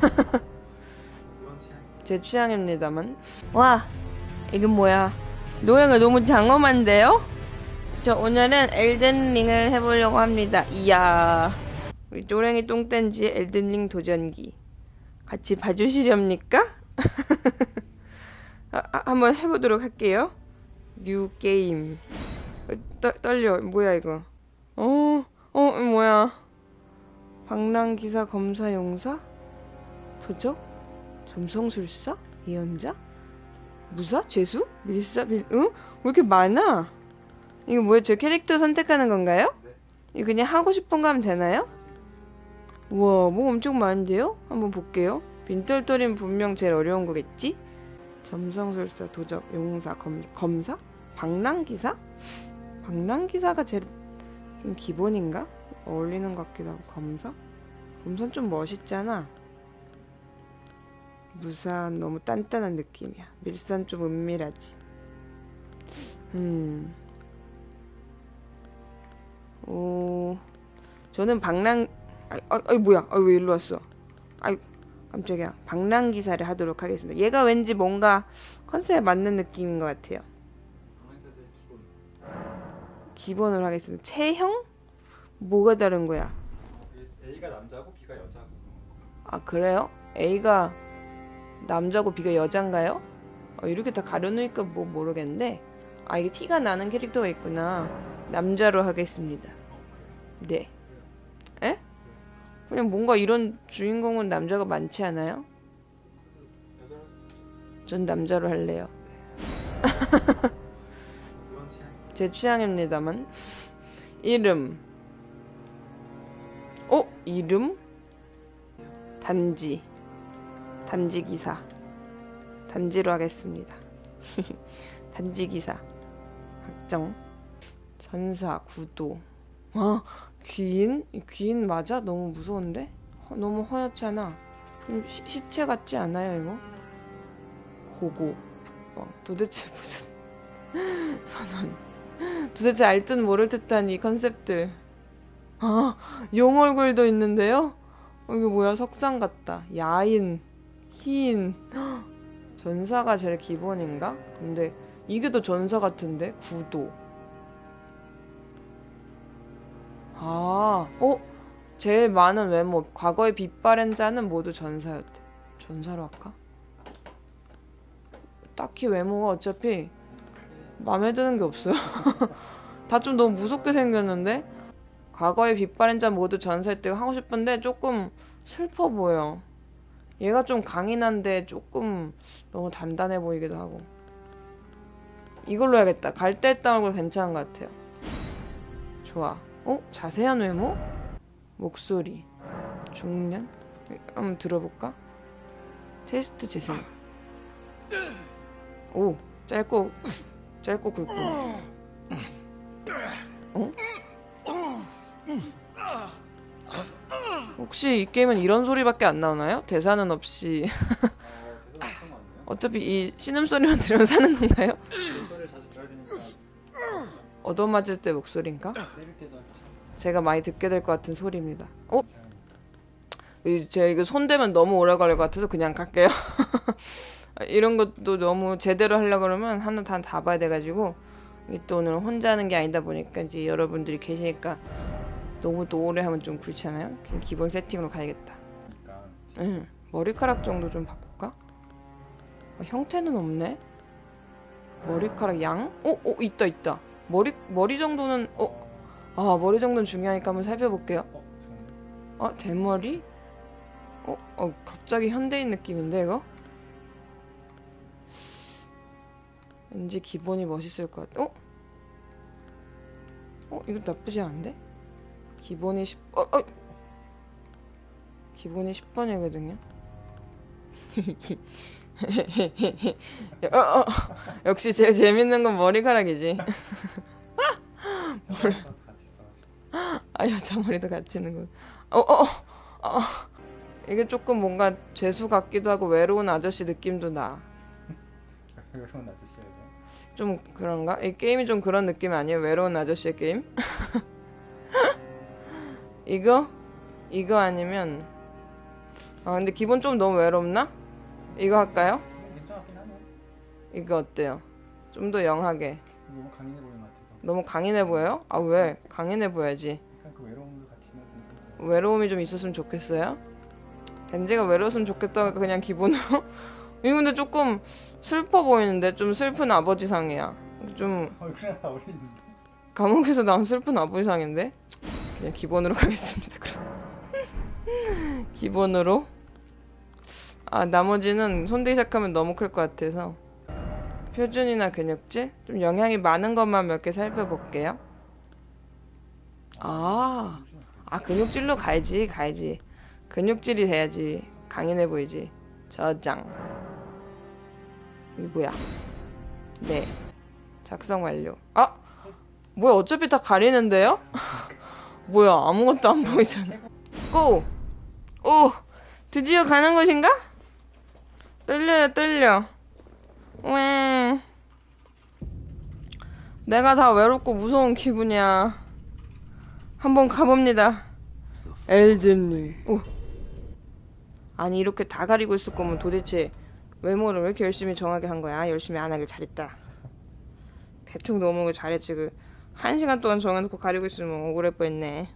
제 취향입니다만. 와, 이건 뭐야? 노래가 너무 장엄한데요? 저 오늘은 엘든링을 해보려고 합니다. 이야. 우리 노랭이 똥딴지 엘든링 도전기. 같이 봐주시렵니까? 아, 아, 한번 해보도록 할게요. 뉴 게임. 어, 떨, 떨려. 뭐야 이거? 어, 어, 뭐야? 방랑기사 검사 용사? 도적? 점성술사? 예언자? 무사? 죄수? 밀사? 밀, 응? 왜 이렇게 많아? 이거 뭐야? 저 캐릭터 선택하는 건가요? 이거 그냥 하고 싶은 거 하면 되나요? 우와, 뭐 엄청 많은데요? 한번 볼게요. 빈털터리는 분명 제일 어려운 거겠지? 점성술사, 도적, 용사, 검, 검사? 방랑기사? 방랑기사가 제일 좀 기본인가? 어울리는 것 같기도 하고 검사? 검사는 좀 멋있잖아. 무사한 너무 단단한 느낌이야. 밀산 좀 은밀하지. 음. 오. 저는 방랑 아, 아, 아 뭐야? 아, 왜 일로 왔어? 아이 깜짝이야. 방랑 기사를 하도록 하겠습니다. 얘가 왠지 뭔가 컨셉에 맞는 느낌인 것 같아요. 기본으로 하겠습니다. 체형? 뭐가 다른 거야? A가 남자고 B가 여자고 아 그래요? A가 남자고 B가 여잔가요? 어, 이렇게 다 가려놓으니까 뭐 모르겠는데 아 이게 티가 나는 캐릭터가 있구나 남자로 하겠습니다 네 에? 그냥 뭔가 이런 주인공은 남자가 많지 않아요? 전 남자로 할래요 제 취향입니다만 이름 어? 이름? 단지 단지 기사 단지로 하겠습니다 단지 기사 확정 전사 구도 아 귀인? 이 귀인 맞아? 너무 무서운데? 허- 너무 허옇잖아 좀 시, 시체 같지 않아요 이거? 고고 어, 도대체 무슨 선언 도대체 알 듯 모를 듯한 이 컨셉들 아, 용 얼굴도 있는데요? 어, 이거 뭐야, 석상 같다. 야인, 흰. 헉, 전사가 제일 기본인가? 근데 이게 더 전사 같은데? 구도. 아, 어? 제일 많은 외모, 과거의 빛바랜 자는 모두 전사였대. 전사로 할까? 딱히 외모가 어차피 마음에 드는 게 없어요. 다 좀 너무 무섭게 생겼는데? 과거의 빛바랜 자 모두 전사일 때 하고 싶은데 조금 슬퍼 보여. 얘가 좀 강인한데 조금 너무 단단해 보이기도 하고. 이걸로 해야겠다. 갈대했던 얼굴 괜찮은 것 같아요. 좋아. 어? 자세한 외모? 목소리. 중년? 한번 들어볼까? 테스트 재생. 오, 짧고, 짧고 굵고. 어? 혹시 이 게임은 이런 소리밖에 안 나오나요? 대사는 없이 아? 어차피 이 신음소리만 들으면 사는 건가요? 얻어맞을 때 목소리인가? 하죠 제가 많이 듣게 될 것 같은 소리입니다. 어? 이- 제가 이거 손대면 너무 오래 걸릴 것 같아서 그냥 갈게요. 이런 것도 너무 제대로 하려고 그러면 하나 다, 다 봐야 돼가지고 이또 오늘 혼자 하는 게 아니다 보니까 이제 여러분들이 계시니까 너무 또 오래 하면 좀 그렇잖아요. 그냥 기본 세팅으로 가야겠다. 그러니까 응. 머리카락 정도 좀 바꿀까? 어, 형태는 없네. 머리카락 양? 어, 어, 있다, 있다. 머리, 머리 정도는, 어, 아, 머리 정도는 중요하니까 한번 살펴볼게요. 어 어, 대머리? 어, 어, 갑자기 현대인 느낌인데, 이거? 왠지 기본이 멋있을 것 같아. 어? 어, 이거 나쁘지 않은데? 기본이 10, 어, 어! 기본이 10번이거든요. 어, 어, 역시 제일 재밌는 건 머리카락이지. 같이 있어가지고 아 여자 머리도 같이는 거. 어, 어, 어. 이게 조금 뭔가 재수 같기도 하고 외로운 아저씨 느낌도 나. 외로운 아저씨야 돼좀 그런가? 이 게임이 좀 그런 느낌 아니에요? 외로운 아저씨의 게임? 이거? 이거 아니면 아 근데 기본 좀 너무 외롭나? 이거 할까요? 이거 어때요? 좀 더 영하게. 너무 강인해 보이는 것 같아서. 너무 강인해 보여요? 아 왜? 강인해 보여야지. 그 외로움을 같이 괜찮지. 외로움이 좀 있었으면 좋겠어요? 덴지가 외로웠으면 좋겠다고 그냥 기본으로? 이거 근데 조금 슬퍼 보이는데? 좀 슬픈 아버지상이야. 좀. 감옥에서 나온 슬픈 아버지상인데? 그냥 기본으로 가겠습니다, 그럼. 기본으로? 아, 나머지는 손대기 시작하면 너무 클 것 같아서. 표준이나 근육질? 좀 영향이 많은 것만 몇 개 살펴볼게요. 아. 아 근육질로 가야지 가야지 근육질이 돼야지 강인해 보이지 저장 이게 뭐야 네 작성 완료 아 뭐야 어차피 다 가리는데요 뭐야 아무것도 안 보이잖아 고! 오 드디어 가는 것인가? 떨려요 떨려 왜 내가 다 외롭고 무서운 기분이야 한번 가봅니다. 엘든링. 오. 아니 이렇게 다 가리고 있을 거면 도대체 외모를 왜 이렇게 열심히 정하게 한 거야? 열심히 안 하길 잘했다. 대충 걸 잘했지 그. 한 시간 동안 정해놓고 가리고 있으면 억울할 뻔했네.